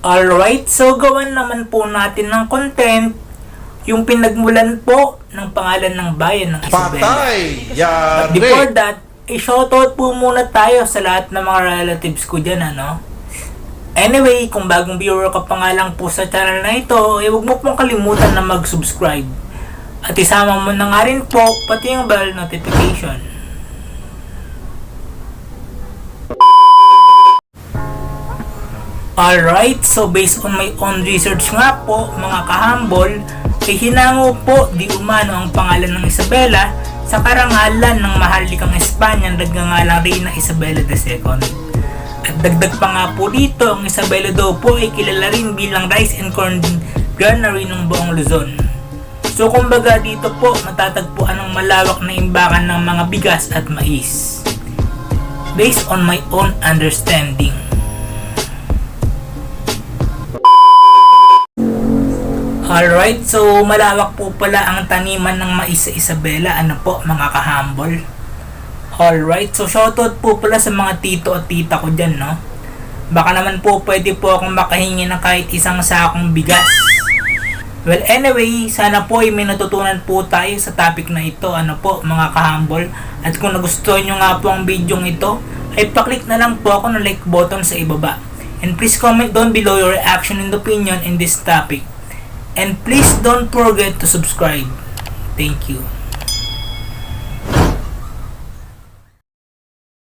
Alright, so gawan naman po natin ng content yung pinagmulan po ng pangalan ng bayan ng Isabela. Patay! But Yari! before that, i-shoutout po muna tayo sa lahat ng mga relatives ko dyan, ano? Anyway, kung bagong viewer ka pa nga lang po sa channel na ito, eh huwag mo pong kalimutan na mag-subscribe. At isama mo na nga rin po, pati yung bell notification. Alright, so based on my own research nga po, mga kahambol, ay hinango po di umano ang pangalan ng Isabela sa karangalan ng maharlikang Espanyang nagngangalang Reyna Isabela II. At dagdag pa nga po dito, ang Isabela daw po ay kilala rin bilang rice and corn granary ng buong Luzon. So kumbaga dito po matatagpuan ang malawak na imbakan ng mga bigas at mais. Based on my own understanding. Alright, so malawak po pala ang taniman ng mais sa Isabela. Ano po mga kahambol? Alright, so shoutout po pala sa mga tito at tita ko dyan, no? Baka naman po pwede po akong makahingi ng kahit isang sakong bigas. Well, anyway, sana po ay may natutunan po tayo sa topic na ito, ano po mga kahambol. At kung nagustuhan nyo nga po ang video ito, ay paklik na lang po ako ng like button sa ibaba. And please comment down below your reaction and opinion in this topic. And please don't forget to subscribe. Thank you.